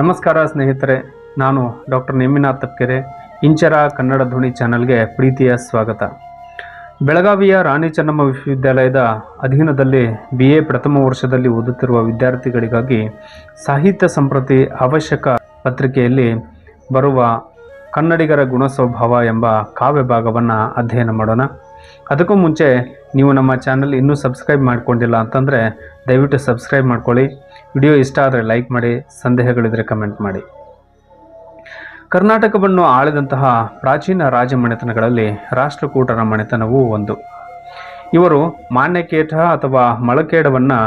ನಮಸ್ಕಾರ ಸ್ನೇಹಿತರೆ, ನಾನು ಡಾಕ್ಟರ್ ನೇಮಿನಾಥ್ ತಪ್ಕೆರೆ, ಇಂಚರ ಕನ್ನಡ ಧ್ವನಿ ಚಾನಲ್ಗೆ ಪ್ರೀತಿಯ ಸ್ವಾಗತ. ಬೆಳಗಾವಿಯ ರಾಣಿ ಚೆನ್ನಮ್ಮ ವಿಶ್ವವಿದ್ಯಾಲಯದ ಅಧೀನದಲ್ಲಿ ಬಿ ಎ ಪ್ರಥಮ ವರ್ಷದಲ್ಲಿ ಓದುತ್ತಿರುವ ವಿದ್ಯಾರ್ಥಿಗಳಿಗಾಗಿ ಸಾಹಿತ್ಯ ಸಂಪ್ರತಿ ಅವಶ್ಯಕ ಪತ್ರಿಕೆಯಲ್ಲಿ ಬರುವ ಕನ್ನಡಿಗರ ಗುಣ ಸ್ವಭಾವ ಎಂಬ ಕಾವ್ಯ ಭಾಗವನ್ನು ಅಧ್ಯಯನ ಮಾಡೋಣ. ಅದಕ್ಕೂ ಮುಂಚೆ ನೀವು ನಮ್ಮ ಚಾನಲ್ ಇನ್ನೂ ಸಬ್ಸ್ಕ್ರೈಬ್ ಮಾಡ್ಕೊಂಡಿಲ್ಲ ಅಂತಂದರೆ ದಯವಿಟ್ಟು ಸಬ್ಸ್ಕ್ರೈಬ್ ಮಾಡ್ಕೊಳ್ಳಿ. ವಿಡಿಯೋ ಇಷ್ಟ ಆದರೆ ಲೈಕ್ ಮಾಡಿ, ಸಂದೇಹಗಳಿದ್ರೆ ಕಮೆಂಟ್ ಮಾಡಿ. ಕರ್ನಾಟಕವನ್ನು ಆಳಿದಂತಹ ಪ್ರಾಚೀನ ರಾಜಮನೆತನಗಳಲ್ಲಿ ರಾಷ್ಟ್ರಕೂಟರ ಮನೆತನವೂ ಒಂದು. ಇವರು ಮಾನ್ಯಕೇಟ ಅಥವಾ ಮಳಕೇಡವನ್ನು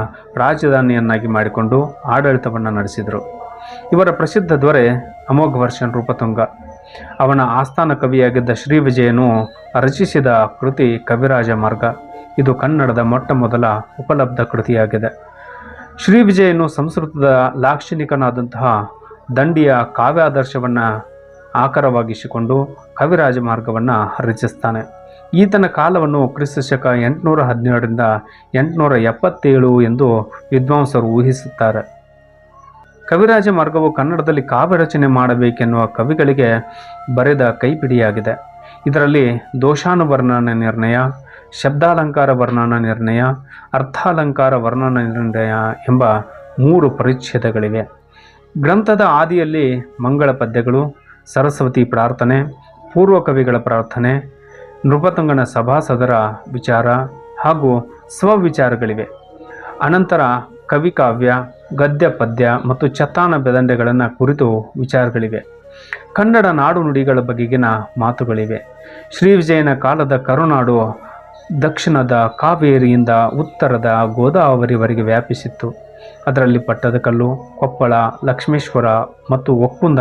ರಾಜಧಾನಿಯನ್ನಾಗಿ ಮಾಡಿಕೊಂಡು ಆಡಳಿತವನ್ನು ನಡೆಸಿದರು. ಇವರ ಪ್ರಸಿದ್ಧ ದೊರೆ ಅಮೋಘ ವರ್ಷನ್ ರೂಪತುಂಗ. ಅವನ ಆಸ್ಥಾನ ಕವಿಯಾಗಿದ್ದ ಶ್ರೀ ವಿಜಯನು ರಚಿಸಿದ ಕೃತಿ ಕವಿರಾಜ ಮಾರ್ಗ. ಇದು ಕನ್ನಡದ ಮೊಟ್ಟ ಮೊದಲ ಉಪಲಬ್ಧ ಕೃತಿಯಾಗಿದೆ. ಶ್ರೀ ವಿಜಯನು ಸಂಸ್ಕೃತದ ಲಾಕ್ಷಣಿಕನಾದಂತಹ ದಂಡಿಯ ಕಾವ್ಯಾದರ್ಶವನ್ನು ಆಕರವಾಗಿಸಿಕೊಂಡು ಕವಿರಾಜ ಮಾರ್ಗವನ್ನು ರಚಿಸ್ತಾನೆ. ಈತನ ಕಾಲವನ್ನು ಕ್ರಿಸ್ತ ಶಕ ಎಂಟುನೂರ ಹದಿನೇಳರಿಂದ ಎಂಟುನೂರ ಎಪ್ಪತ್ತೇಳು ಎಂದು ವಿದ್ವಾಂಸರು ಊಹಿಸುತ್ತಾರೆ. ಕವಿರಾಜ ಮಾರ್ಗವು ಕನ್ನಡದಲ್ಲಿ ಕಾವ್ಯ ರಚನೆ ಮಾಡಬೇಕೆನ್ನುವ ಕವಿಗಳಿಗೆ ಬರೆದ ಕೈಪಿಡಿಯಾಗಿದೆ. ಇದರಲ್ಲಿ ದೋಷಾನುವರ್ಣನ ನಿರ್ಣಯ, ಶಬ್ದಾಲಂಕಾರ ವರ್ಣನ ನಿರ್ಣಯ, ಅರ್ಥಾಲಂಕಾರ ವರ್ಣನ ನಿರ್ಣಯ ಎಂಬ ಮೂರು ಪರಿಚ್ಛೇದಗಳಿವೆ. ಗ್ರಂಥದ ಆದಿಯಲ್ಲಿ ಮಂಗಳ ಪದ್ಯಗಳು, ಸರಸ್ವತಿ ಪ್ರಾರ್ಥನೆ, ಪೂರ್ವ ಕವಿಗಳ ಪ್ರಾರ್ಥನೆ ನೃಪತುಂಗನ ಸಭಾಸದರ ವಿಚಾರ ಹಾಗೂ ಸ್ವವಿಚಾರಗಳಿವೆ. ಅನಂತರ ಕವಿಕಾವ್ಯ ಗದ್ಯ ಪದ್ಯ ಮತ್ತು ಚತಾನ ಬೆದಂಡೆಗಳನ್ನು ಕುರಿತು ವಿಚಾರಗಳಿವೆ. ಕನ್ನಡ ನಾಡು ನುಡಿಗಳ ಬಗೆಗಿನ ಮಾತುಗಳಿವೆ. ಶ್ರೀ ವಿಜಯನ ಕಾಲದ ಕರುನಾಡು ದಕ್ಷಿಣದ ಕಾವೇರಿಯಿಂದ ಉತ್ತರದ ಗೋದಾವರಿವರೆಗೆ ವ್ಯಾಪಿಸಿತ್ತು. ಅದರಲ್ಲಿ ಪಟ್ಟದಕಲ್ಲು ಕೊಪ್ಪಳ, ಲಕ್ಷ್ಮೇಶ್ವರ ಮತ್ತು ಒಕ್ಕುಂದ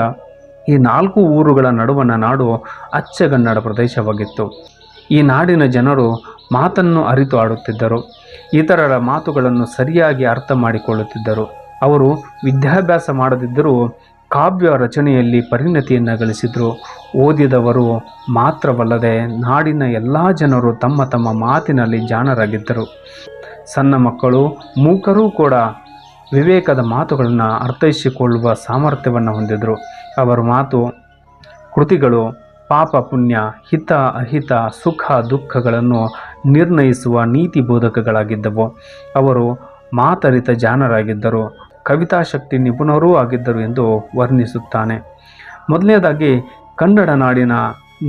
ಈ ನಾಲ್ಕು ಊರುಗಳ ನಡುವಣ ನಾಡು ಅಚ್ಚಗನ್ನಡ ಪ್ರದೇಶವಾಗಿತ್ತು. ಈ ನಾಡಿನ ಜನರು ಮಾತನ್ನು ಅರಿತು ಆಡುತ್ತಿದ್ದರು. ಇತರರ ಮಾತುಗಳನ್ನು ಸರಿಯಾಗಿ ಅರ್ಥ ಮಾಡಿಕೊಳ್ಳುತ್ತಿದ್ದರು. ಅವರು ವಿದ್ಯಾಭ್ಯಾಸ ಮಾಡದಿದ್ದರೂ ಕಾವ್ಯ ರಚನೆಯಲ್ಲಿ ಪರಿಣತಿಯನ್ನು ಗಳಿಸಿದರು. ಓದಿದವರು ಮಾತ್ರವಲ್ಲದೆ ನಾಡಿನ ಎಲ್ಲ ಜನರು ತಮ್ಮ ತಮ್ಮ ಮಾತಿನಲ್ಲಿ ಜಾಣರಾಗಿದ್ದರು. ಸಣ್ಣ ಮಕ್ಕಳು, ಮೂಕರೂ ಕೂಡ ವಿವೇಕದ ಮಾತುಗಳನ್ನು ಅರ್ಥೈಸಿಕೊಳ್ಳುವ ಸಾಮರ್ಥ್ಯವನ್ನು ಹೊಂದಿದರು. ಅವರ ಮಾತು, ಕೃತಿಗಳು, ಪಾಪ ಪುಣ್ಯ, ಹಿತ ಅಹಿತ, ಸುಖ ದುಃಖಗಳನ್ನು ನಿರ್ಣಯಿಸುವ ನೀತಿ ಬೋಧಕಗಳಾಗಿದ್ದವು. ಅವರು ಮಾತರಿತ ಜಾನರಾಗಿದ್ದರು. ಕವಿತಾಶಕ್ತಿ ನಿಪುಣರೂ ಆಗಿದ್ದರು ಎಂದು ವರ್ಣಿಸುತ್ತಾನೆ. ಮೊದಲನೇದಾಗಿ, ಕನ್ನಡ ನಾಡಿನ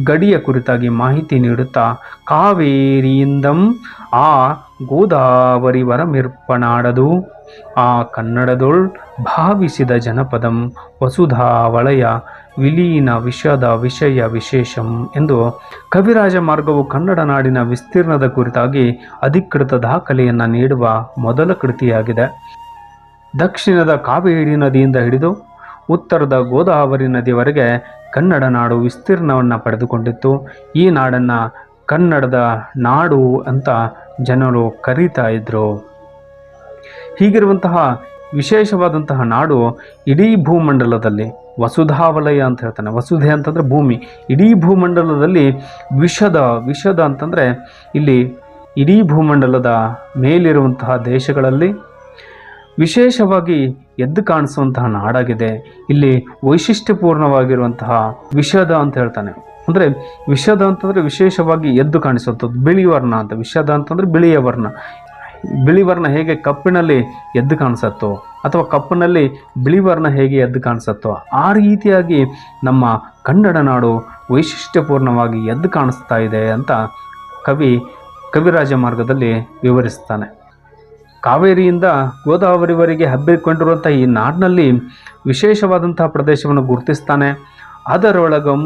ಗಡಿಯ ಕುರಿತಾಗಿ ಮಾಹಿತಿ ನೀಡುತ್ತಾ, ಕಾವೇರಿಯಿಂದಂ ಆ ಗೋದಾವರಿ ವರಮಿರ್ಪಣಾಡದು ಆ ಕನ್ನಡದೊಳ್ ಭಾವಿಸಿದ ಜನಪದಂ ವಸುಧಾ ವಲಯ ವಿಲೀನ ವಿಷದ ವಿಷಯ ವಿಶೇಷಂ ಎಂದು ಕವಿರಾಜ ಮಾರ್ಗವು ಕನ್ನಡ ನಾಡಿನ ವಿಸ್ತೀರ್ಣದ ಕುರಿತಾಗಿ ಅಧಿಕೃತ ದಾಖಲೆಯನ್ನು ನೀಡುವ ಮೊದಲ ಕೃತಿಯಾಗಿದೆ. ದಕ್ಷಿಣದ ಕಾವೇರಿ ನದಿಯಿಂದ ಹಿಡಿದು ಉತ್ತರದ ಗೋದಾವರಿ ನದಿಯವರೆಗೆ ಕನ್ನಡ ನಾಡು ವಿಸ್ತೀರ್ಣವನ್ನು ಪಡೆದುಕೊಂಡಿತ್ತು. ಈ ನಾಡನ್ನು ಕನ್ನಡದ ನಾಡು ಅಂತ ಜನರು ಕರೀತಾ ಇದ್ರು. ಹೀಗಿರುವಂತಹ ವಿಶೇಷವಾದಂತಹ ನಾಡು ಇಡೀ ಭೂಮಂಡಲದಲ್ಲಿ ವಸುಧಾವಲಯ ಅಂತ ಹೇಳ್ತಾನೆ. ವಸುಧೆ ಅಂತಂದರೆ ಭೂಮಿ. ಇಡೀ ಭೂಮಂಡಲದಲ್ಲಿ ವಿಷದ ವಿಷದ ಅಂತಂದರೆ ಇಲ್ಲಿ ಇಡೀ ಭೂಮಂಡಲದ ಮೇಲಿರುವಂತಹ ದೇಶಗಳಲ್ಲಿ ವಿಶೇಷವಾಗಿ ಎದ್ದು ಕಾಣಿಸುವಂತಹ ನಾಡಾಗಿದೆ. ಇಲ್ಲಿ ವೈಶಿಷ್ಟ್ಯಪೂರ್ಣವಾಗಿರುವಂತಹ ವಿಷದ ಅಂತ ಹೇಳ್ತಾನೆ. ಅಂದರೆ ವಿಷದ ಅಂತಂದರೆ ವಿಶೇಷವಾಗಿ ಎದ್ದು ಕಾಣಿಸುವಂಥದ್ದು. ಬಿಳಿ ವರ್ಣ ಅಂತ. ವಿಷದ ಅಂತಂದರೆ ಬಿಳಿಯ ವರ್ಣ. ಬಿಳಿ ವರ್ಣ ಹೇಗೆ ಕಪ್ಪಿನಲ್ಲಿ ಎದ್ದು ಕಾಣಿಸತ್ತೋ ಅಥವಾ ಕಪ್ಪಿನಲ್ಲಿ ಬಿಳಿ ವರ್ಣ ಹೇಗೆ ಎದ್ದು ಕಾಣಿಸತ್ತೋ ಆ ರೀತಿಯಾಗಿ ನಮ್ಮ ಕನ್ನಡ ನಾಡು ವೈಶಿಷ್ಟ್ಯಪೂರ್ಣವಾಗಿ ಎದ್ದು ಕಾಣಿಸ್ತಾ ಇದೆ ಅಂತ ಕವಿ ಕವಿರಾಜ ಮಾರ್ಗದಲ್ಲಿ ವಿವರಿಸ್ತಾನೆ. ಕಾವೇರಿಯಿಂದ ಗೋದಾವರಿವರೆಗೆ ಹಬ್ಬಿಕೊಂಡಿರುವಂಥ ಈ ನಾಡಿನಲ್ಲಿ ವಿಶೇಷವಾದಂತಹ ಪ್ರದೇಶವನ್ನು ಗುರುತಿಸ್ತಾನೆ. ಅದರೊಳಗಂ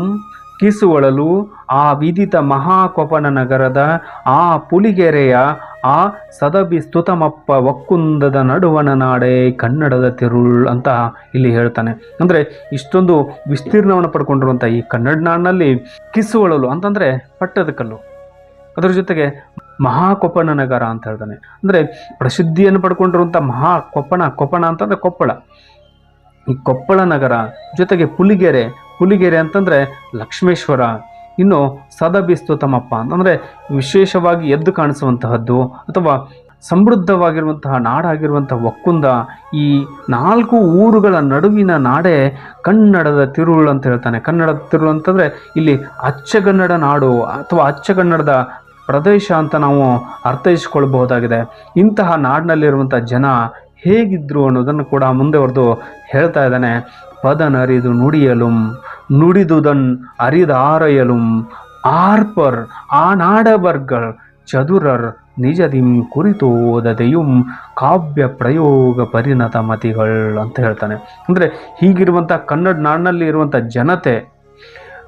ಕಿಸುವಳಲು ಆ ವಿದಿತ ಮಹಾಕೊಪನ ನಗರದ ಆ ಪುಲಿಗೆರೆಯ ಆ ಸದಬಿ ಸ್ತುತಮಪ್ಪ ಒಕ್ಕುಂದದ ನಡುವಣ ನಾಡೆ ಕನ್ನಡದ ತಿರುಳ್ ಅಂತ ಇಲ್ಲಿ ಹೇಳ್ತಾನೆ. ಅಂದರೆ ಇಷ್ಟೊಂದು ವಿಸ್ತೀರ್ಣವನ್ನು ಪಡ್ಕೊಂಡಿರುವಂಥ ಈ ಕನ್ನಡ ನಾಡಿನಲ್ಲಿ ಕಿಸುವಳಲು ಅಂತಂದರೆ ಪಟ್ಟದಕಲ್ಲು. ಅದರ ಜೊತೆಗೆ ಮಹಾಕೊಪ್ಪನ ನಗರ ಅಂತ ಹೇಳ್ತಾನೆ. ಅಂದರೆ ಪ್ರಸಿದ್ಧಿಯನ್ನು ಪಡ್ಕೊಂಡಿರುವಂಥ ಮಹಾ ಕೊಪ್ಪಣ ಕೊಪ್ಪಣ ಅಂತಂದರೆ ಕೊಪ್ಪಳ. ಈ ಕೊಪ್ಪಳ ನಗರ ಜೊತೆಗೆ ಪುಲಿಗೆರೆ ಪುಲಿಗೆರೆ ಅಂತಂದರೆ ಲಕ್ಷ್ಮೇಶ್ವರ, ಇನ್ನು ಸದಬಿಸ್ತು ತಮ್ಮಪ್ಪ ಅಂತಂದರೆ ವಿಶೇಷವಾಗಿ ಎದ್ದು ಕಾಣಿಸುವಂತಹದ್ದು ಅಥವಾ ಸಮೃದ್ಧವಾಗಿರುವಂತಹ ನಾಡಾಗಿರುವಂತಹ ಒಕ್ಕುಂದ ಈ ನಾಲ್ಕು ಊರುಗಳ ನಡುವಿನ ನಾಡೇ ಕನ್ನಡದ ತಿರುಳು ಅಂತ ಹೇಳ್ತಾನೆ. ಕನ್ನಡದ ತಿರುಳು ಅಂತಂದರೆ ಇಲ್ಲಿ ಅಚ್ಚಗನ್ನಡ ನಾಡು ಅಥವಾ ಅಚ್ಚಗನ್ನಡದ ಪ್ರದೇಶ ಅಂತ ನಾವು ಅರ್ಥೈಸ್ಕೊಳ್ಬಹುದಾಗಿದೆ. ಇಂತಹ ನಾಡಿನಲ್ಲಿರುವಂಥ ಜನ ಹೇಗಿದ್ರು ಅನ್ನೋದನ್ನು ಕೂಡ ಮುಂದೆವರೆದು ಹೇಳ್ತಾ ಇದ್ದಾನೆ. ಪದನರಿದು ನುಡಿಯಲುಂ, ನುಡಿದುದನ್ ಅರಿದ ಆರಯಲು ಆರ್ಪರ್ ಆ ನಾಡಬರ್ಗಳ್ ಚದುರರ್ ನಿಜದಿಂ ಕುರಿತು ಓದದೆಯುಂ ಕಾವ್ಯ ಪ್ರಯೋಗ ಪರಿಣತ ಮತಿಗಳು ಅಂತ ಹೇಳ್ತಾನೆ. ಅಂದರೆ ಹೀಗಿರುವಂಥ ಕನ್ನಡ ನಾಡಿನಲ್ಲಿ ಇರುವಂಥ ಜನತೆ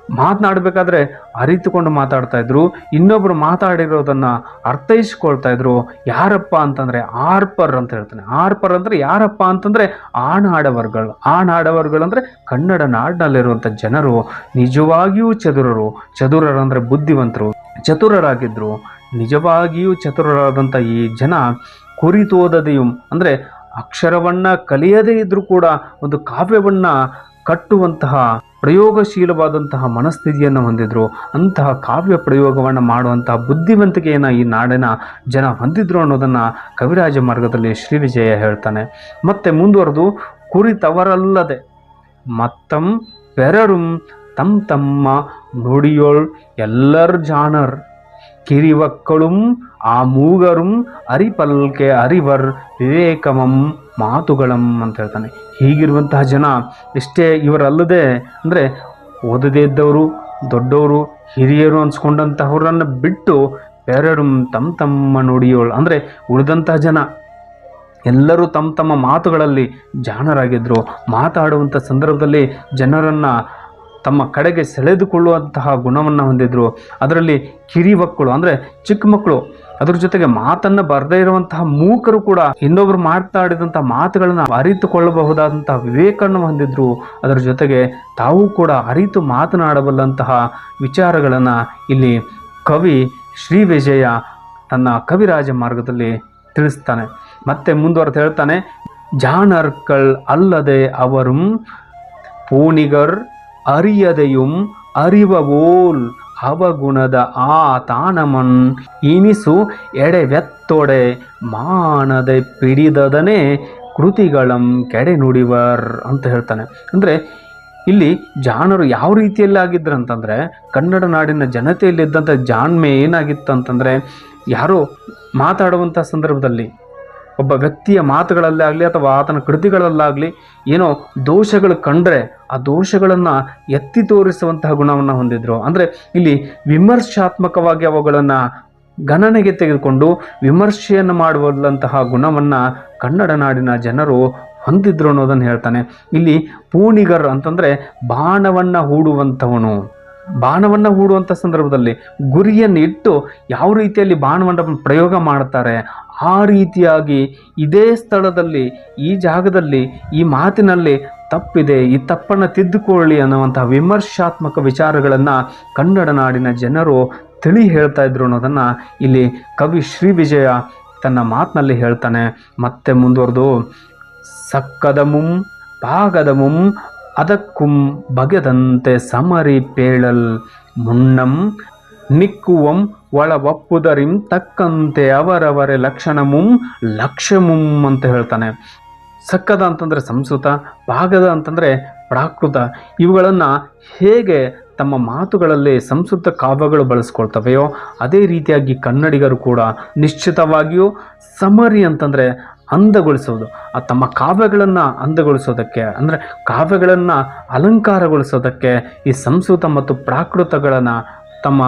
ಮಾತನಾಡಬೇಕಾದ್ರೆ ಅರಿತುಕೊಂಡು ಮಾತಾಡ್ತಾ ಇದ್ರು. ಇನ್ನೊಬ್ರು ಮಾತಾಡಿರೋದನ್ನ ಅರ್ಥೈಸ್ಕೊಳ್ತಾ ಇದ್ರು. ಯಾರಪ್ಪ ಅಂತಂದ್ರೆ ಆರ್ಪರ್ ಅಂತ ಹೇಳ್ತಾನೆ. ಆರ್ಪರ್ ಅಂದ್ರೆ ಯಾರಪ್ಪ ಅಂತಂದ್ರೆ ಆ ನಾಡವರ್ಗಳು ಆ ನಾಡವರ್ಗಳು ಅಂದ್ರೆ ಕನ್ನಡ ನಾಡಿನಲ್ಲಿರುವಂಥ ಜನರು. ನಿಜವಾಗಿಯೂ ಚದುರರು. ಚದುರರು ಅಂದ್ರೆ ಬುದ್ಧಿವಂತರು. ಚತುರರಾಗಿದ್ರು. ನಿಜವಾಗಿಯೂ ಚತುರರಾದಂಥ ಈ ಜನ ಕುರಿತೋದದೆಯು ಅಂದ್ರೆ ಅಕ್ಷರವನ್ನ ಕಲಿಯದೇ ಇದ್ದರೂ ಕೂಡ ಒಂದು ಕಾವ್ಯವನ್ನ ಕಟ್ಟುವಂತಹ ಪ್ರಯೋಗಶೀಲವಾದಂತಹ ಮನಸ್ಥಿತಿಯನ್ನು ಹೊಂದಿದ್ರು, ಅಂತಹ ಕಾವ್ಯ ಪ್ರಯೋಗವನ್ನು ಮಾಡುವಂತಹ ಬುದ್ಧಿವಂತಿಕೆಯನ್ನು ಈ ನಾಡಿನ ಜನ ಹೊಂದಿದ್ರು ಅನ್ನೋದನ್ನು ಕವಿರಾಜ ಮಾರ್ಗದಲ್ಲಿ ಶ್ರೀ ವಿಜಯ ಹೇಳ್ತಾನೆ. ಮತ್ತೆ ಮುಂದುವರೆದು ಕುರಿತವರಲ್ಲದೆ ಮತ್ತಂ ಪೆರರುಂ ತಮ್ಮ ತಮ್ಮ ನುಡಿಯೋಳ್ ಎಲ್ಲರ್ ಜಾಣರ್. ಕಿರಿವಕ್ಕಳುಂ ಆ ಮೂಗರುಂ ಅರಿಪಲ್ಕೆ ಅರಿವರ್ ವಿವೇಕಮಂ ಮಾತುಗಳಂ ಅಂತ ಹೇಳ್ತಾನೆ. ಹೀಗಿರುವಂತಹ ಜನ ಎಷ್ಟೇ ಇವರಲ್ಲದೆ ಅಂದರೆ ಓದದೇ ಇದ್ದವರು, ದೊಡ್ಡವರು, ಹಿರಿಯರು ಅನ್ಸ್ಕೊಂಡಂತಹವರನ್ನು ಬಿಟ್ಟು ಬೇರೆಯವರು ತಮ್ಮ ತಮ್ಮ ನುಡಿಯೋಳು ಅಂದರೆ ಉಳಿದಂತಹ ಜನ ಎಲ್ಲರೂ ತಮ್ಮ ತಮ್ಮ ಮಾತುಗಳಲ್ಲಿ ಜಾಣರಾಗಿದ್ದರು ಮಾತಾಡುವಂಥ ಸಂದರ್ಭದಲ್ಲಿ ಜನರನ್ನು ತಮ್ಮ ಕಡೆಗೆ ಸೆಳೆದುಕೊಳ್ಳುವಂತಹ ಗುಣವನ್ನು ಹೊಂದಿದ್ರು. ಅದರಲ್ಲಿ ಕಿರಿಮಕ್ಕಳು ಅಂದರೆ ಚಿಕ್ಕ ಮಕ್ಕಳು, ಅದ್ರ ಜೊತೆಗೆ ಮಾತನ್ನು ಬರದೇ ಇರುವಂತಹ ಮೂಕರು ಕೂಡ ಇನ್ನೊಬ್ಬರು ಮಾತಾಡಿದಂಥ ಮಾತುಗಳನ್ನು ಅರಿತುಕೊಳ್ಳಬಹುದಾದಂತಹ ವಿವೇಕವನ್ನು ಹೊಂದಿದ್ರು. ಅದರ ಜೊತೆಗೆ ತಾವು ಕೂಡ ಅರಿತು ಮಾತನಾಡಬಲ್ಲಂತಹ ವಿಚಾರಗಳನ್ನು ಇಲ್ಲಿ ಕವಿ ಶ್ರೀ ವಿಜಯ ತನ್ನ ಕವಿರಾಜ ಮಾರ್ಗದಲ್ಲಿ ತಿಳಿಸ್ತಾನೆ. ಮತ್ತೆ ಮುಂದುವರೆದು ಹೇಳ್ತಾನೆ, ಜಾಣರ್ಕಳ್ ಅಲ್ಲದೆ ಅವರು ಪೂಣಿಗರ್ ಅರಿಯದೆಯುಂ ಅರಿವವೋಲ್ ಅವಗುಣದ ಆ ತಾನಮನ್ ಇನಿಸು ಎಡೆವೆತ್ತೊಡೆ ಮಾನದೆ ಪಿಡಿದದನೆ ಕೃತಿಗಳಂ ಕೆಡೆ ನುಡಿವರ್ ಅಂತ ಹೇಳ್ತಾನೆ. ಅಂದರೆ ಇಲ್ಲಿ ಜಾಣರು ಯಾವ ರೀತಿಯಲ್ಲಿ ಆಗಿದ್ರು ಅಂತಂದರೆ ಕನ್ನಡ ನಾಡಿನ ಜನತೆಯಲ್ಲಿದ್ದಂಥ ಜಾಣ್ಮೆ ಏನಾಗಿತ್ತು ಅಂತಂದರೆ ಯಾರೋ ಮಾತಾಡುವಂಥ ಸಂದರ್ಭದಲ್ಲಿ ಒಬ್ಬ ವ್ಯಕ್ತಿಯ ಮಾತುಗಳಲ್ಲೇ ಆಗಲಿ ಅಥವಾ ಆತನ ಕೃತಿಗಳಲ್ಲಾಗಲಿ ಏನೋ ದೋಷಗಳು ಕಂಡ್ರೆ ಆ ದೋಷಗಳನ್ನು ಎತ್ತಿ ತೋರಿಸುವಂತಹ ಗುಣವನ್ನು ಹೊಂದಿದ್ರು. ಅಂದರೆ ಇಲ್ಲಿ ವಿಮರ್ಶಾತ್ಮಕವಾಗಿ ಅವುಗಳನ್ನು ಗಣನೆಗೆ ತೆಗೆದುಕೊಂಡು ವಿಮರ್ಶೆಯನ್ನು ಮಾಡುವಂತಹ ಗುಣವನ್ನು ಕನ್ನಡ ನಾಡಿನ ಜನರು ಹೊಂದಿದ್ರು ಅನ್ನೋದನ್ನು ಹೇಳ್ತಾನೆ. ಇಲ್ಲಿ ಪೂಣಿಗರ್ ಅಂತಂದರೆ ಬಾಣವನ್ನು ಹೂಡುವಂಥವನು. ಬಾಣವನ್ನು ಹೂಡುವಂಥ ಸಂದರ್ಭದಲ್ಲಿ ಗುರಿಯನ್ನು ಇಟ್ಟು ಯಾವ ರೀತಿಯಲ್ಲಿ ಬಾಣವನ್ನು ಪ್ರಯೋಗ ಮಾಡ್ತಾರೆ ಆ ರೀತಿಯಾಗಿ ಇದೇ ಸ್ಥಳದಲ್ಲಿ, ಈ ಜಾಗದಲ್ಲಿ, ಈ ಮಾತಿನಲ್ಲಿ ತಪ್ಪಿದೆ, ಈ ತಪ್ಪನ್ನು ತಿದ್ದುಕೊಳ್ಳಿ ಅನ್ನುವಂಥ ವಿಮರ್ಶಾತ್ಮಕ ವಿಚಾರಗಳನ್ನು ಕನ್ನಡ ನಾಡಿನ ಜನರು ತಿಳಿ ಹೇಳ್ತಾ ಇದ್ರು ಅನ್ನೋದನ್ನು ಇಲ್ಲಿ ಕವಿ ಶ್ರೀ ವಿಜಯ ತನ್ನ ಮಾತಿನಲ್ಲಿ ಹೇಳ್ತಾನೆ. ಮತ್ತೆ ಮುಂದುವರೆದು, ಸಕ್ಕದ ಮುಂ, ಪಾಗದ ಪಾಗದಮುಂ ಅದಕ್ಕುಂ ಬಗೆದಂತೆ ಸಮರಿ ಪೇಳಲ್ ಮುನ್ನಂ ನಿಕ್ಕುವಂ ಒಳ ಒಪ್ಪುದರಿಂ ತಕ್ಕಂತೆ ಅವರವರ ಲಕ್ಷಣಮುಂ ಲಕ್ಷ್ಯಮುಂ ಅಂತ ಹೇಳ್ತಾನೆ. ಸಕ್ಕದ ಅಂತಂದರೆ ಸಂಸ್ಕೃತ, ಭಾಗದ ಅಂತಂದರೆ ಪ್ರಾಕೃತ. ಇವುಗಳನ್ನು ಹೇಗೆ ತಮ್ಮ ಮಾತುಗಳಲ್ಲಿ ಸಂಸ್ಕೃತ ಕಾವ್ಯಗಳು ಬಳಸ್ಕೊಳ್ತವೆಯೋ ಅದೇ ರೀತಿಯಾಗಿ ಕನ್ನಡಿಗರು ಕೂಡ ನಿಶ್ಚಿತವಾಗಿಯೂ ಸಮರಿ ಅಂತಂದರೆ ಅಂದಗೊಳಿಸೋದು ಆ ತಮ್ಮ ಕಾವ್ಯಗಳನ್ನು ಅಂದಗೊಳಿಸೋದಕ್ಕೆ, ಅಂದರೆ ಕಾವ್ಯಗಳನ್ನು ಅಲಂಕಾರಗೊಳಿಸೋದಕ್ಕೆ ಈ ಸಂಸ್ಕೃತ ಮತ್ತು ಪ್ರಾಕೃತಗಳನ್ನು ತಮ್ಮ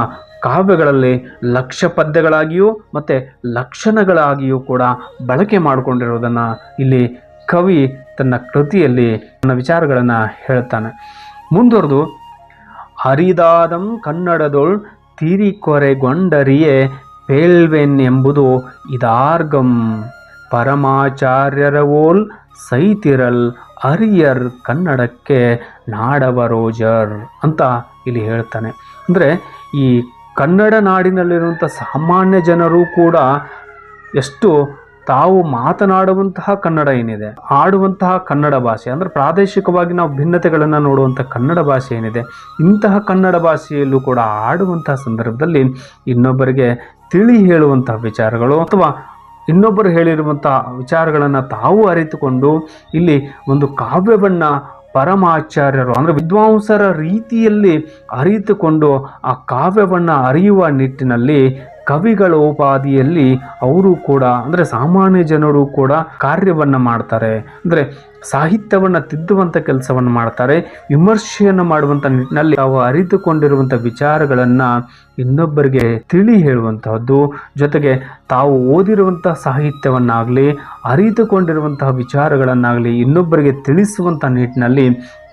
ಕಾವ್ಯಗಳಲ್ಲಿ ಲಕ್ಷ್ಯ ಪದ್ಯಗಳಾಗಿಯೂ ಮತ್ತು ಲಕ್ಷಣಗಳಾಗಿಯೂ ಕೂಡ ಬಳಕೆ ಮಾಡಿಕೊಂಡಿರೋದನ್ನು ಇಲ್ಲಿ ಕವಿ ತನ್ನ ಕೃತಿಯಲ್ಲಿ ತನ್ನ ವಿಚಾರಗಳನ್ನು ಹೇಳ್ತಾನೆ. ಮುಂದುವರೆದು, ಹರಿದಾದಂ ಕನ್ನಡದೊಳ್ ತೀರಿಕೊರೆಗೊಂಡರಿಯೇ, ಪೇಳ್ವೆನ್ ಎಂಬುದು ಇದಾರ್ಗಂ. ಪರಮಾಚಾರ್ಯರವೋಲ್ ಸೈತಿರಲ್ ಅರಿಯರ್ ಕನ್ನಡಕ್ಕೆ ನಾಡವರೋಜರ್ ಅಂತ ಇಲ್ಲಿ ಹೇಳ್ತಾನೆ. ಅಂದರೆ ಈ ಕನ್ನಡ ನಾಡಿನಲ್ಲಿರುವಂಥ ಸಾಮಾನ್ಯ ಜನರು ಕೂಡ ಎಷ್ಟು ತಾವು ಮಾತನಾಡುವಂತಹ ಕನ್ನಡ ಏನಿದೆ, ಆಡುವಂತಹ ಕನ್ನಡ ಭಾಷೆ, ಅಂದರೆ ಪ್ರಾದೇಶಿಕವಾಗಿ ನಾವು ಭಿನ್ನತೆಗಳನ್ನು ನೋಡುವಂಥ ಕನ್ನಡ ಭಾಷೆ ಏನಿದೆ, ಇಂತಹ ಕನ್ನಡ ಭಾಷೆಯಲ್ಲೂ ಕೂಡ ಆಡುವಂತಹ ಸಂದರ್ಭದಲ್ಲಿ ಇನ್ನೊಬ್ಬರಿಗೆ ತಿಳಿ ಹೇಳುವಂತಹ ವಿಚಾರಗಳು ಅಥವಾ ಇನ್ನೊಬ್ಬರು ಹೇಳಿರುವಂಥ ವಿಚಾರಗಳನ್ನು ತಾವು ಅರಿತುಕೊಂಡು ಇಲ್ಲಿ ಒಂದು ಕಾವ್ಯವನ್ನು ಪರಮಾಚಾರ್ಯರು ಅಂದರೆ ವಿದ್ವಾಂಸರ ರೀತಿಯಲ್ಲಿ ಅರಿತುಕೊಂಡು ಆ ಕಾವ್ಯವನ್ನು ಅರಿಯುವ ನಿಟ್ಟಿನಲ್ಲಿ ಕವಿಗಳ ಉಪಾಧಿಯಲ್ಲಿ ಅವರು ಕೂಡ ಅಂದರೆ ಸಾಮಾನ್ಯ ಜನರು ಕೂಡ ಕಾರ್ಯವನ್ನು ಮಾಡ್ತಾರೆ. ಅಂದರೆ ಸಾಹಿತ್ಯವನ್ನು ತಿದ್ದುವಂಥ ಕೆಲಸವನ್ನು ಮಾಡ್ತಾರೆ, ವಿಮರ್ಶೆಯನ್ನು ಮಾಡುವಂಥ ನಿಟ್ಟಿನಲ್ಲಿ ತಾವು ಅರಿತುಕೊಂಡಿರುವಂಥ ವಿಚಾರಗಳನ್ನು ಇನ್ನೊಬ್ಬರಿಗೆ ತಿಳಿ ಹೇಳುವಂತಹದ್ದು, ಜೊತೆಗೆ ತಾವು ಓದಿರುವಂಥ ಸಾಹಿತ್ಯವನ್ನಾಗಲಿ, ಅರಿತುಕೊಂಡಿರುವಂತಹ ವಿಚಾರಗಳನ್ನಾಗಲಿ ಇನ್ನೊಬ್ಬರಿಗೆ ತಿಳಿಸುವಂಥ ನಿಟ್ಟಿನಲ್ಲಿ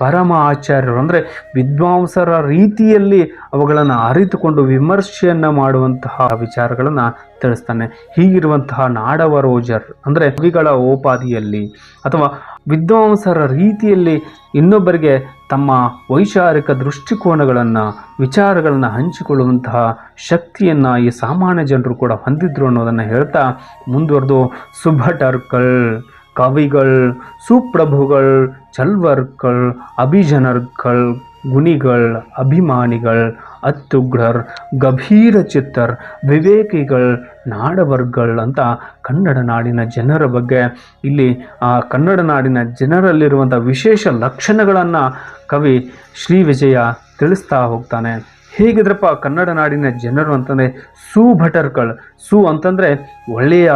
ಪರಮ ಆಚಾರ್ಯರು ಅಂದರೆ ವಿದ್ವಾಂಸರ ರೀತಿಯಲ್ಲಿ ಅವುಗಳನ್ನು ಅರಿತುಕೊಂಡು ವಿಮರ್ಶೆಯನ್ನು ಮಾಡುವಂತಹ ವಿಚಾರಗಳನ್ನು ತಿಳಿಸ್ತಾನೆ. ಹೀಗಿರುವಂತಹ ನಾಡವರೋಜರ್ ಅಂದರೆ ಕವಿಗಳ ಓಪಾದಿಯಲ್ಲಿ ಅಥವಾ ವಿದ್ವಾಂಸರ ರೀತಿಯಲ್ಲಿ ಇನ್ನೊಬ್ಬರಿಗೆ ತಮ್ಮ ವೈಚಾರಿಕ ದೃಷ್ಟಿಕೋನಗಳನ್ನು, ವಿಚಾರಗಳನ್ನು ಹಂಚಿಕೊಳ್ಳುವಂತಹ ಶಕ್ತಿಯನ್ನು ಈ ಸಾಮಾನ್ಯ ಜನರು ಕೂಡ ಹೊಂದಿದ್ರು ಅನ್ನೋದನ್ನು ಹೇಳ್ತಾ ಮುಂದುವರೆದು ಸುಭಟರ್ಕಲ್, ಕವಿಗಳು, ಸುಪ್ರಭುಗಳು ಚಲ್ವರ್ಕಲ್ ಅಭಿಜನರ್ಗಳ್ ಗುಣಿಗಳ್, ಅಭಿಮಾನಿಗಳ್ ಅತ್ಯುಗ್ರರ್ ಗಭೀರ ಚಿತ್ತರ್, ವಿವೇಕಿಗಳ್, ನಾಡವರ್ಗಳ್ ಅಂತ ಕನ್ನಡ ನಾಡಿನ ಜನರ ಬಗ್ಗೆ. ಇಲ್ಲಿ ಆ ಕನ್ನಡ ನಾಡಿನ ಜನರಲ್ಲಿರುವಂಥ ವಿಶೇಷ ಲಕ್ಷಣಗಳನ್ನು ಕವಿ ಶ್ರೀ ವಿಜಯ ತಿಳಿಸ್ತಾ ಹೋಗ್ತಾನೆ. ಹೇಗಿದ್ರಪ್ಪ ಕನ್ನಡ ನಾಡಿನ ಜನರು ಅಂತಂದರೆ ಸುಭಟರ್ಗಳು ಸೂ ಅಂತಂದರೆ ಒಳ್ಳೆಯ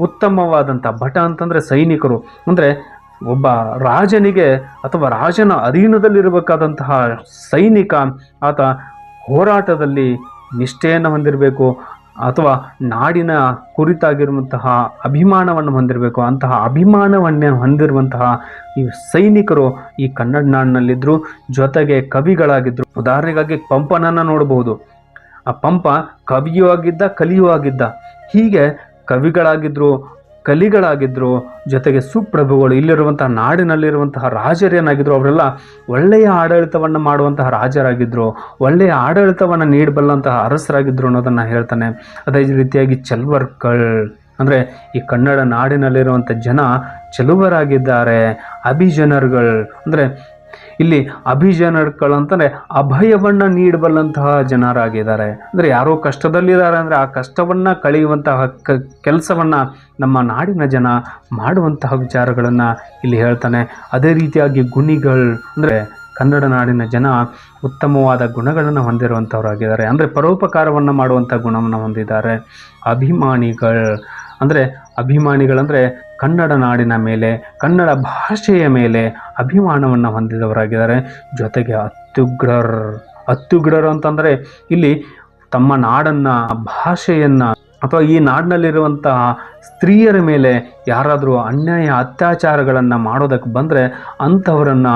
ಉತ್ತಮವಾದಂಥ ಭಟ ಅಂತಂದರೆ ಸೈನಿಕರು. ಅಂದರೆ ಒಬ್ಬ ರಾಜನಿಗೆ ಅಥವಾ ರಾಜನ ಅಧೀನದಲ್ಲಿರಬೇಕಾದಂತಹ ಸೈನಿಕ ಆತ ಹೋರಾಟದಲ್ಲಿ ನಿಷ್ಠೆಯನ್ನು ಹೊಂದಿರಬೇಕು ಅಥವಾ ನಾಡಿನ ಕುರಿತಾಗಿರುವಂತಹ ಅಭಿಮಾನವನ್ನು ಹೊಂದಿರಬೇಕು. ಅಂತಹ ಅಭಿಮಾನವನ್ನೇ ಹೊಂದಿರುವಂತಹ ಈ ಸೈನಿಕರು ಈ ಕನ್ನಡ ನಾಡಿನಲ್ಲಿದ್ದರು ಜೊತೆಗೆ ಕವಿಗಳಾಗಿದ್ದರು. ಉದಾಹರಣೆಗಾಗಿ ಪಂಪನನ್ನು ನೋಡಬಹುದು. ಆ ಪಂಪ ಕವಿಯೂ ಆಗಿದ್ದ, ಕಲಿಯೂ ಆಗಿದ್ದ. ಹೀಗೆ ಕವಿಗಳಾಗಿದ್ದರು. ಕಲಿಗಳಾಗಿದ್ದರು ಜೊತೆಗೆ ಸುಪ್ರಭುಗಳು, ಇಲ್ಲಿರುವಂತಹ ನಾಡಿನಲ್ಲಿರುವಂತಹ ರಾಜರೇನಾಗಿದ್ದರು ಅವರೆಲ್ಲ ಒಳ್ಳೆಯ ಆಡಳಿತವನ್ನು ಮಾಡುವಂತಹ ರಾಜರಾಗಿದ್ದರು ಒಳ್ಳೆಯ ಆಡಳಿತವನ್ನು ನೀಡಬಲ್ಲಂತಹ ಅರಸರಾಗಿದ್ದರು ಅನ್ನೋದನ್ನು ಹೇಳ್ತಾನೆ. ಅದೇ ರೀತಿಯಾಗಿ ಚಲ್ವರ್ಕಳ್, ಅಂದರೆ ಈ ಕನ್ನಡ ನಾಡಿನಲ್ಲಿರುವಂಥ ಜನ ಚೆಲುವರಾಗಿದ್ದಾರೆ, ಅಭಿಜನರ್ಗಳು, ಅಂದರೆ ಇಲ್ಲಿ ಅಭಿಜನರುಗಳು ಅಂತಂದರೆ ಅಭಯವನ್ನು ನೀಡಬಲ್ಲಂತಹ ಜನರಾಗಿದ್ದಾರೆ. ಅಂದರೆ ಯಾರೋ ಕಷ್ಟದಲ್ಲಿದ್ದಾರೆ ಅಂದರೆ ಆ ಕಷ್ಟವನ್ನು ಕಳೆಯುವಂತಹ ಕ, ಕೆಲಸವನ್ನು ನಮ್ಮ ನಾಡಿನ ಜನ ಮಾಡುವಂತಹ ವಿಚಾರಗಳನ್ನು ಇಲ್ಲಿ ಹೇಳ್ತಾನೆ. ಅದೇ ರೀತಿಯಾಗಿ ಗುಣಿಗಳು ಅಂದರೆ ಕನ್ನಡ ನಾಡಿನ ಜನ ಉತ್ತಮವಾದ ಗುಣಗಳನ್ನು ಹೊಂದಿರುವಂಥವರಾಗಿದ್ದಾರೆ ಅಂದರೆ ಪರೋಪಕಾರವನ್ನು ಮಾಡುವಂಥ ಗುಣವನ್ನು ಹೊಂದಿದ್ದಾರೆ. ಅಭಿಮಾನಿಗಳು ಅಂದರೆ ಅಭಿಮಾನಿಗಳಂದರೆ ಕನ್ನಡ ನಾಡಿನ ಮೇಲೆ, ಕನ್ನಡ ಭಾಷೆಯ ಮೇಲೆ ಅಭಿಮಾನವನ್ನು ಹೊಂದಿದವರಾಗಿದ್ದಾರೆ. ಜೊತೆಗೆ ಅತ್ಯುಗ್ರರ್, ಅತ್ಯುಗ್ರರು ಅಂತಂದರೆ ಇಲ್ಲಿ ತಮ್ಮ ನಾಡನ್ನು, ಭಾಷೆಯನ್ನು ಅಥವಾ ಈ ನಾಡಿನಲ್ಲಿರುವಂತಹ ಸ್ತ್ರೀಯರ ಮೇಲೆ ಯಾರಾದರೂ ಅನ್ಯಾಯ, ಅತ್ಯಾಚಾರಗಳನ್ನು ಮಾಡೋದಕ್ಕೆ ಬಂದರೆ ಅಂಥವರನ್ನು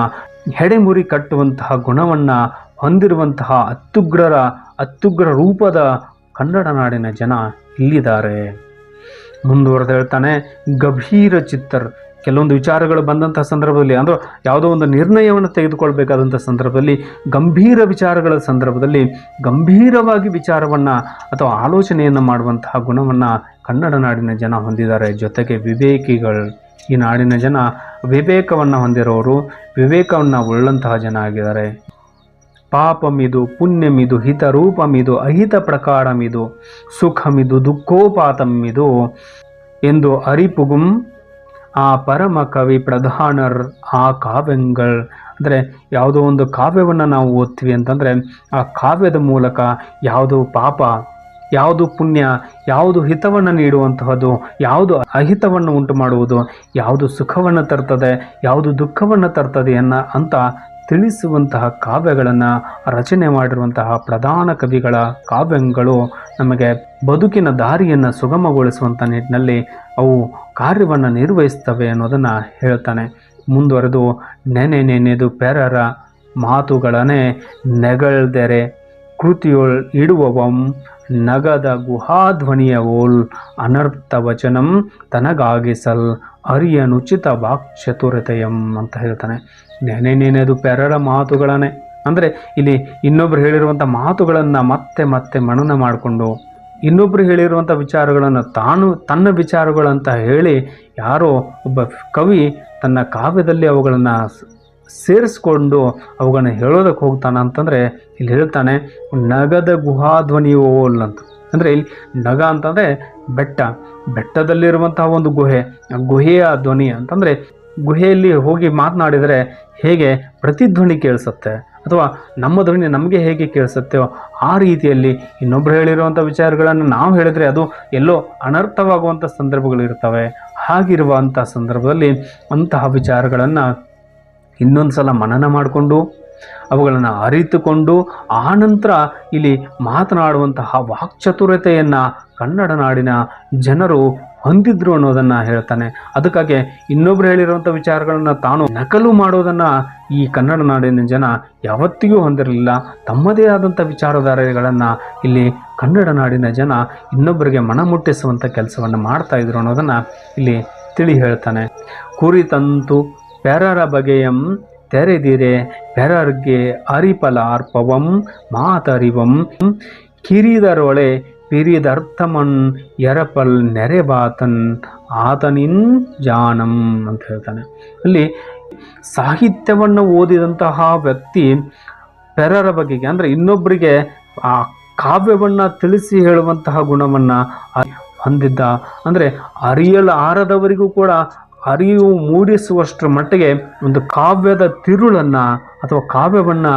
ಹೆಡೆಮುರಿ ಕಟ್ಟುವಂತಹ ಗುಣವನ್ನು ಹೊಂದಿರುವಂತಹ ಅತ್ಯುಗ್ರರ, ಅತ್ಯುಗ್ರ ರೂಪದ ಕನ್ನಡ ನಾಡಿನ ಜನ ಇಲ್ಲಿದ್ದಾರೆ. ಮುಂದುವರೆದು ಹೇಳ್ತಾನೆ ಗಭೀರ ಚಿತ್ತರ್. ಕೆಲವೊಂದು ವಿಚಾರಗಳು ಬಂದಂಥ ಸಂದರ್ಭದಲ್ಲಿ, ಅಂದ್ರೆ ಯಾವುದೋ ಒಂದು ನಿರ್ಣಯವನ್ನು ತೆಗೆದುಕೊಳ್ಬೇಕಾದಂಥ ಸಂದರ್ಭದಲ್ಲಿ, ಗಂಭೀರ ವಿಚಾರಗಳ ಸಂದರ್ಭದಲ್ಲಿ ಗಂಭೀರವಾಗಿ ವಿಚಾರವನ್ನು ಅಥವಾ ಆಲೋಚನೆಯನ್ನು ಮಾಡುವಂತಹ ಗುಣವನ್ನು ಕನ್ನಡ ನಾಡಿನ ಜನ ಹೊಂದಿದ್ದಾರೆ. ಜೊತೆಗೆ ವಿವೇಕಿಗಳು. ಈ ನಾಡಿನ ಜನ ವಿವೇಕವನ್ನು ಹೊಂದಿರೋರು, ವಿವೇಕವನ್ನು ಉಳ್ಳಂತಹ ಜನ ಆಗಿದ್ದಾರೆ. ಪಾಪಮಿದು, ಪುಣ್ಯಮಿದು, ಹಿತರೂಪಮಿದು, ಅಹಿತ ಪ್ರಕಾರಮಿದು, ಸುಖಮಿದು, ದುಃಖೋಪಾತಮಿದು ಎಂದು ಅರಿಪುಗುಂ ಆ ಪರಮ ಕವಿ ಪ್ರಧಾನರ್ ಆ ಕಾವ್ಯಂಗಳ್. ಅಂದರೆ ಯಾವುದೋ ಒಂದು ಕಾವ್ಯವನ್ನು ನಾವು ಓದ್ತೀವಿ ಅಂತಂದರೆ ಆ ಕಾವ್ಯದ ಮೂಲಕ ಯಾವುದು ಪಾಪ, ಯಾವುದು ಪುಣ್ಯ, ಯಾವುದು ಹಿತವನ್ನು ನೀಡುವಂತಹದ್ದು, ಯಾವುದು ಅಹಿತವನ್ನು ಉಂಟು ಮಾಡುವುದು ಯಾವುದು ಸುಖವನ್ನು ತರ್ತದೆ, ಯಾವುದು ದುಃಖವನ್ನು ತರ್ತದೆ ಅನ್ನ ಅಂತ ತಿಳಿಸುವಂತಹ ಕಾವ್ಯಗಳನ್ನು ರಚನೆ ಮಾಡಿರುವಂತಹ ಪ್ರಧಾನ ಕವಿಗಳ ಕಾವ್ಯಗಳು ನಮಗೆ ಬದುಕಿನ ದಾರಿಯನ್ನು ಸುಗಮಗೊಳಿಸುವಂಥ ನಿಟ್ಟಿನಲ್ಲಿ ಅವು ಕಾರ್ಯವನ್ನು ನಿರ್ವಹಿಸ್ತವೆ ಅನ್ನೋದನ್ನು ಹೇಳ್ತಾನೆ. ಮುಂದುವರೆದು ನೆನೆ ನೆನೆದು ಪೆರರ ಮಾತುಗಳನ್ನೇ ನೆಗಳ್ದೆರೆ ಕೃತಿಯೊಳ್ ಇಡುವವಂ ನಗದ ಗುಹಾಧ್ವನಿಯ ಓಲ್ ಅನರ್ಥ ವಚನಂ ತನಗಾಗಿಸಲ್ ಅರಿಯನುಚಿತ ವಾಕ್ಚತುರತೆಯಂ ಅಂತ ಹೇಳ್ತಾನೆ. ನೆನೆ ನೆನೆದು ಮಾತುಗಳನೆ ಮಾತುಗಳನ್ನೇ. ಅಂದರೆ ಇಲ್ಲಿ ಇನ್ನೊಬ್ರು ಹೇಳಿರುವಂಥ ಮಾತುಗಳನ್ನು ಮತ್ತೆ ಮತ್ತೆ ಮನನ ಮಾಡಿಕೊಂಡು ಇನ್ನೊಬ್ರು ಹೇಳಿರುವಂಥ ವಿಚಾರಗಳನ್ನು ತಾನು ತನ್ನ ವಿಚಾರಗಳಂತ ಹೇಳಿ ಯಾರೋ ಒಬ್ಬ ಕವಿ ತನ್ನ ಕಾವ್ಯದಲ್ಲಿ ಅವುಗಳನ್ನು ಸೇರಿಸ್ಕೊಂಡು ಅವುಗಳನ್ನ ಹೇಳೋದಕ್ಕೆ ಹೋಗ್ತಾನೆ ಅಂತಂದರೆ ಇಲ್ಲಿ ಹೇಳ್ತಾನೆ, ನಗದ ಗುಹಾಧ್ವನಿ ಓಲ್ ಅಂತ ಅಂದರೆ ಇಲ್ಲಿ ನಗ ಅಂತಂದರೆ ಬೆಟ್ಟ, ಬೆಟ್ಟದಲ್ಲಿರುವಂತಹ ಒಂದು ಗುಹೆ ಗುಹೆಯ ಧ್ವನಿ ಅಂತಂದರೆ ಗುಹೆಯಲ್ಲಿ ಹೋಗಿ ಮಾತನಾಡಿದರೆ ಹೇಗೆ ಪ್ರತಿಧ್ವನಿ ಕೇಳಿಸುತ್ತೆ ಅಥವಾ ನಮ್ಮ ಧ್ವನಿ ನಮಗೆ ಹೇಗೆ ಕೇಳಿಸುತ್ತೋ ಆ ರೀತಿಯಲ್ಲಿ ಇನ್ನೊಬ್ರು ಹೇಳಿರುವಂಥ ವಿಚಾರಗಳನ್ನು ನಾವು ಹೇಳಿದರೆ ಅದು ಎಲ್ಲೋ ಅನರ್ಥವಾಗುವಂಥ ಸಂದರ್ಭಗಳು ಇರ್ತವೆ. ಹಾಗಿರುವಂಥ ಸಂದರ್ಭದಲ್ಲಿ ಅಂತಹ ವಿಚಾರಗಳನ್ನು ಇನ್ನೊಂದು ಸಲ ಮನನ ಮಾಡಿಕೊಂಡು, ಅವುಗಳನ್ನು ಅರಿತುಕೊಂಡು, ಆನಂತರ ಇಲ್ಲಿ ಮಾತನಾಡುವಂತಹ ವಾಕ್ಚತುರತೆಯನ್ನು ಕನ್ನಡ ನಾಡಿನ ಜನರು ಹೊಂದಿದ್ರು ಅನ್ನೋದನ್ನು ಹೇಳ್ತಾನೆ. ಅದಕ್ಕಾಗಿ ಇನ್ನೊಬ್ರು ಹೇಳಿರುವಂಥ ವಿಚಾರಗಳನ್ನು ತಾನು ನಕಲು ಮಾಡೋದನ್ನು ಈ ಕನ್ನಡ ನಾಡಿನ ಜನ ಯಾವತ್ತಿಗೂ ಹೊಂದಿರಲಿಲ್ಲ. ತಮ್ಮದೇ ಆದಂಥ ವಿಚಾರಧಾರೆಗಳನ್ನು ಇಲ್ಲಿ ಕನ್ನಡ ನಾಡಿನ ಜನ ಇನ್ನೊಬ್ಬರಿಗೆ ಮನ ಮುಟ್ಟಿಸುವಂಥ ಕೆಲಸವನ್ನು ಮಾಡ್ತಾಯಿದ್ರು ಅನ್ನೋದನ್ನು ಇಲ್ಲಿ ತಿಳಿ ಹೇಳ್ತಾನೆ. ಕುರಿತಂತು ಪೆರರ ಬಗೆಯಂ ತೆರೆದಿರೆ ಪೆರರ್ಗೆ ಅರಿಪಲಾರ್ಪವಂ ಮಾತರಿವಂ ಕಿರಿದರೊಳೆ ಪಿರಿದರ್ಥಮನ್ ಎರಪಲ್ ನೆರೆಬಾತನ್ ಆತನಿನ್ ಜಾನಂ ಅಂತ ಹೇಳ್ತಾನೆ ಅಲ್ಲಿ ಸಾಹಿತ್ಯವನ್ನು ಓದಿದಂತಹ ವ್ಯಕ್ತಿ ಪೆರರ ಬಗೆಗೆ ಅಂದರೆ ಇನ್ನೊಬ್ಬರಿಗೆ ಆ ಕಾವ್ಯವನ್ನು ತಿಳಿಸಿ ಹೇಳುವಂತಹ ಗುಣವನ್ನು ಹೊಂದಿದ್ದ ಅಂದರೆ ಅರಿಯಲಾರದವರಿಗೂ ಕೂಡ ಅರಿವು ಮೂಡಿಸುವಷ್ಟರ ಮಟ್ಟಿಗೆ ಒಂದು ಕಾವ್ಯದ ತಿರುಳನ್ನು ಅಥವಾ ಕಾವ್ಯವನ್ನು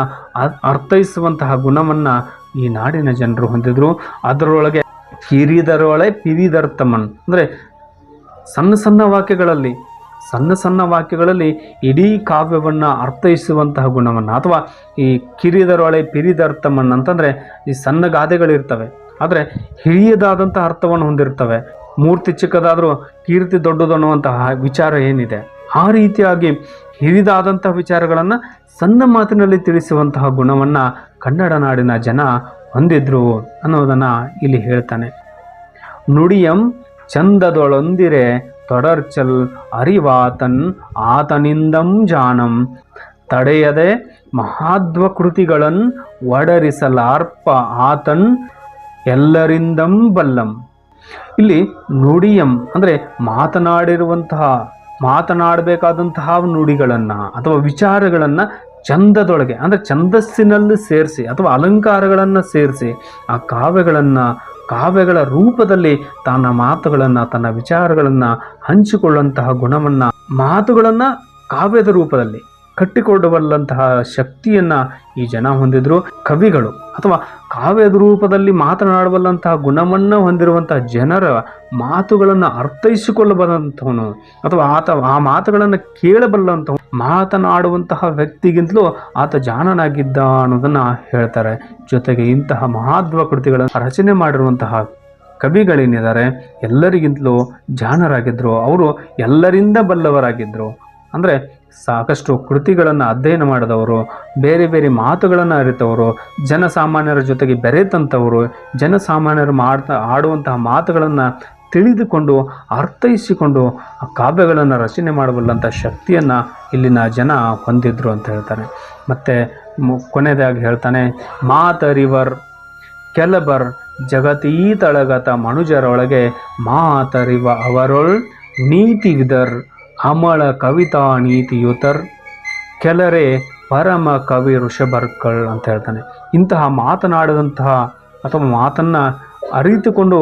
ಅರ್ಥೈಸುವಂತಹ ಗುಣವನ್ನು ಈ ನಾಡಿನ ಜನರು ಹೊಂದಿದ್ರು. ಅದರೊಳಗೆ ಕಿರಿದರೊಳೆ ಪಿರಿದರ್ಥಮನ್ ಅಂದರೆ ಸಣ್ಣ ಸಣ್ಣ ವಾಕ್ಯಗಳಲ್ಲಿ, ಸಣ್ಣ ಸಣ್ಣ ವಾಕ್ಯಗಳಲ್ಲಿ ಇಡೀ ಕಾವ್ಯವನ್ನು ಅರ್ಥೈಸುವಂತಹ ಗುಣವನ್ನು ಅಥವಾ ಈ ಕಿರಿದರೊಳೆ ಪಿರಿದರ್ಥಮನ್ ಅಂತಂದರೆ ಈ ಸಣ್ಣ ಗಾದೆಗಳಿರ್ತವೆ. ಆದರೆ ಹಿರಿಯದಾದಂತಹ ಅರ್ಥವನ್ನು ಹೊಂದಿರ್ತವೆ. ಮೂರ್ತಿ ಚಿಕ್ಕದಾದರೂ ಕೀರ್ತಿ ದೊಡ್ಡದು ಅನ್ನುವಂತಹ ವಿಚಾರ ಏನಿದೆ? ಆ ರೀತಿಯಾಗಿ ಹಿರಿದಾದಂತಹ ವಿಚಾರಗಳನ್ನು ಸಣ್ಣ ಮಾತಿನಲ್ಲಿ ತಿಳಿಸುವಂತಹ ಗುಣವನ್ನು ಕನ್ನಡ ನಾಡಿನ ಜನ ಹೊಂದಿದ್ರು ಅನ್ನೋದನ್ನು ಇಲ್ಲಿ ಹೇಳ್ತಾನೆ. ನುಡಿಯಂ ಚಂದದೊಳೊಂದಿರೆ ತೊಡರ್ಚಲ್ ಅರಿವಾತನ್ ಆತನಿಂದಂ ಜಾನಂ. ತಡೆಯದೆ ಮಹಾದ್ವ ಕೃತಿಗಳನ್ ಒಡರಿಸಲಾರ್ಪ ಆತನ್ ಎಲ್ಲರಿಂದಂ ಬಲ್ಲಂ. ಇಲ್ಲಿ ನುಡಿಯಂ ಅಂದರೆ ಮಾತನಾಡಿರುವಂತಹ, ಮಾತನಾಡಬೇಕಾದಂತಹ ನುಡಿಗಳನ್ನು ಅಥವಾ ವಿಚಾರಗಳನ್ನು ಚಂದದೊಳಗೆ ಅಂದರೆ ಛಂದಸ್ಸಿನಲ್ಲಿ ಸೇರಿಸಿ ಅಥವಾ ಅಲಂಕಾರಗಳನ್ನು ಸೇರಿಸಿ ಆ ಕಾವ್ಯಗಳನ್ನು, ಕಾವ್ಯಗಳ ರೂಪದಲ್ಲಿ ತನ್ನ ಮಾತುಗಳನ್ನು, ತನ್ನ ವಿಚಾರಗಳನ್ನು ಹಂಚಿಕೊಳ್ಳುವಂತಹ ಗುಣವನ್ನು, ಮಾತುಗಳನ್ನು ಕಾವ್ಯದ ರೂಪದಲ್ಲಿ ಕಟ್ಟಿಕೊಳ್ಳಬಲ್ಲಂತಹ ಶಕ್ತಿಯನ್ನು ಈ ಜನ ಹೊಂದಿದ್ರು. ಕವಿಗಳು ಅಥವಾ ಕಾವ್ಯದ ರೂಪದಲ್ಲಿ ಮಾತನಾಡಬಲ್ಲಂತಹ ಗುಣವನ್ನು ಹೊಂದಿರುವಂತಹ ಜನರ ಮಾತುಗಳನ್ನು ಅರ್ಥೈಸಿಕೊಳ್ಳಬಲ್ಲಂಥವನು ಅಥವಾ ಆತ ಆ ಮಾತುಗಳನ್ನು ಕೇಳಬಲ್ಲಂಥವನು, ಮಾತನಾಡುವಂತಹ ವ್ಯಕ್ತಿಗಿಂತಲೂ ಆತ ಜಾಣನಾಗಿದ್ದ ಅನ್ನೋದನ್ನು ಹೇಳ್ತಾರೆ. ಜೊತೆಗೆ ಇಂತಹ ಮಹಾದ್ವ ಕೃತಿಗಳನ್ನು ರಚನೆ ಮಾಡಿರುವಂತಹ ಕವಿಗಳೇನಿದ್ದಾರೆ, ಎಲ್ಲರಿಗಿಂತಲೂ ಜಾಣರಾಗಿದ್ದರು ಅವರು ಎಲ್ಲರಿಂದ ಬಲ್ಲವರಾಗಿದ್ದರು ಅಂದರೆ ಸಾಕಷ್ಟು ಕೃತಿಗಳನ್ನು ಅಧ್ಯಯನ ಮಾಡಿದವರು, ಬೇರೆ ಬೇರೆ ಮಾತುಗಳನ್ನು ಅರಿತವರು, ಜನಸಾಮಾನ್ಯರ ಜೊತೆಗೆ ಬೆರೆತಂಥವರು ಜನಸಾಮಾನ್ಯರು ಮಾಡ್ತಾ ಆಡುವಂತಹ ಮಾತುಗಳನ್ನು ತಿಳಿದುಕೊಂಡು, ಅರ್ಥೈಸಿಕೊಂಡು ಆ ಕಾವ್ಯಗಳನ್ನು ರಚನೆ ಮಾಡಬಲ್ಲಂಥ ಶಕ್ತಿಯನ್ನು ಇಲ್ಲಿನ ಜನ ಹೊಂದಿದ್ರು ಅಂತ ಹೇಳ್ತಾರೆ. ಮತ್ತು ಕೊನೆಯದಾಗಿ ಹೇಳ್ತಾನೆ, ಮಾತರಿವರ್ ಕೆಲಬರ್ ಜಗತೀತಳಗತ ಮನುಜರೊಳಗೆ ಮಾತರಿವ ಅವರೊಳ್ ನೀತಿವಿದರ್ ಅಮಳ ಕವಿತಾ ನೀತಿಯುತರ್, ಕೆಲರೆ ಪರಮ ಕವಿ ಋಷಭರ್ಕಳ್ ಅಂತ ಹೇಳ್ತಾನೆ. ಇಂತಹ ಮಾತನಾಡಿದಂತಹ ಅಥವಾ ಮಾತನ್ನು ಅರಿತುಕೊಂಡು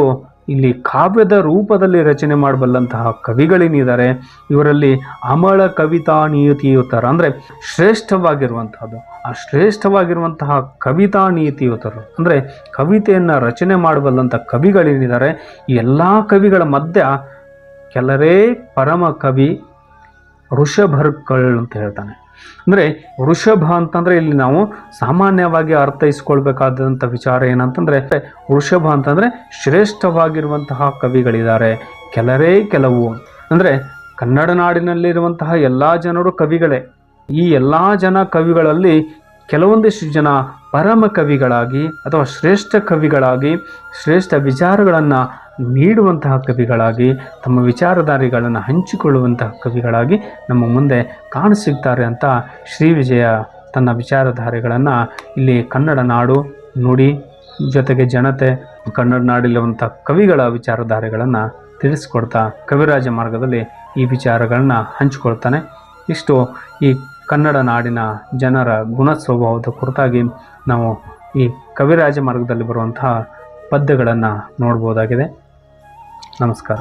ಇಲ್ಲಿ ಕಾವ್ಯದ ರೂಪದಲ್ಲಿ ರಚನೆ ಮಾಡಬಲ್ಲಂತಹ ಕವಿಗಳೇನಿದ್ದಾರೆ, ಇವರಲ್ಲಿ ಅಮಳ ಕವಿತಾ ನೀತಿಯುತರ ಅಂದರೆ ಶ್ರೇಷ್ಠವಾಗಿರುವಂತಹದ್ದು. ಆ ಶ್ರೇಷ್ಠವಾಗಿರುವಂತಹ ಕವಿತಾ ನೀತಿಯುತರು ಅಂದರೆ ಕವಿತೆಯನ್ನು ರಚನೆ ಮಾಡಬಲ್ಲಂಥ ಕವಿಗಳೇನಿದ್ದಾರೆ, ಈ ಎಲ್ಲ ಕವಿಗಳ ಮಧ್ಯ ಕೆಲರೇ ಪರಮ ಕವಿ ಋಷಭರ್ಕಳ್ ಅಂತ ಹೇಳ್ತಾನೆ. ಅಂದರೆ ವೃಷಭ ಅಂತಂದರೆ ಇಲ್ಲಿ ನಾವು ಸಾಮಾನ್ಯವಾಗಿ ಅರ್ಥೈಸ್ಕೊಳ್ಬೇಕಾದಂಥ ವಿಚಾರ ಏನಂತಂದರೆ ವೃಷಭ ಅಂತಂದರೆ ಶ್ರೇಷ್ಠವಾಗಿರುವಂತಹ ಕವಿಗಳಿದ್ದಾರೆ. ಕೆಲರೇ ಕೆಲವು ಅಂದರೆ ಕನ್ನಡ ನಾಡಿನಲ್ಲಿರುವಂತಹ ಎಲ್ಲ ಜನರು ಕವಿಗಳೇ. ಈ ಎಲ್ಲ ಜನ ಕವಿಗಳಲ್ಲಿ ಕೆಲವೊಂದಿಷ್ಟು ಜನ ಪರಮ ಕವಿಗಳಾಗಿ ಅಥವಾ ಶ್ರೇಷ್ಠ ಕವಿಗಳಾಗಿ ಶ್ರೇಷ್ಠ ವಿಚಾರಗಳನ್ನು ನೀಡುವಂತಹ ಕವಿಗಳಾಗಿ, ತಮ್ಮ ವಿಚಾರಧಾರೆಗಳನ್ನು ಹಂಚಿಕೊಳ್ಳುವಂತಹ ಕವಿಗಳಾಗಿ ನಮ್ಮ ಮುಂದೆ ಕಾಣಸಿಗ್ತಾರೆ ಅಂತ ಶ್ರೀ ವಿಜಯ ತನ್ನ ವಿಚಾರಧಾರೆಗಳನ್ನು ಇಲ್ಲಿ ಕನ್ನಡ ನಾಡು ನುಡಿ ಜೊತೆಗೆ ಜನತೆ, ಕನ್ನಡ ನಾಡಿಲ್ಲುವಂಥ ಕವಿಗಳ ವಿಚಾರಧಾರೆಗಳನ್ನು ತಿಳಿಸ್ಕೊಡ್ತಾ ಕವಿರಾಜ ಮಾರ್ಗದಲ್ಲಿ ಈ ವಿಚಾರಗಳನ್ನು ಹಂಚಿಕೊಳ್ತಾನೆ. ಇಷ್ಟು ಈ ಕನ್ನಡ ನಾಡಿನ ಜನರ ಗುಣ ಸ್ವಭಾವದ ಕುರಿತಾಗಿ ನಾವು ಈ ಕವಿರಾಜ ಮಾರ್ಗದಲ್ಲಿ ಬರುವಂತಹ ಪದ್ಯಗಳನ್ನು ನೋಡ್ಬೋದಾಗಿದೆ. ನಮಸ್ಕಾರ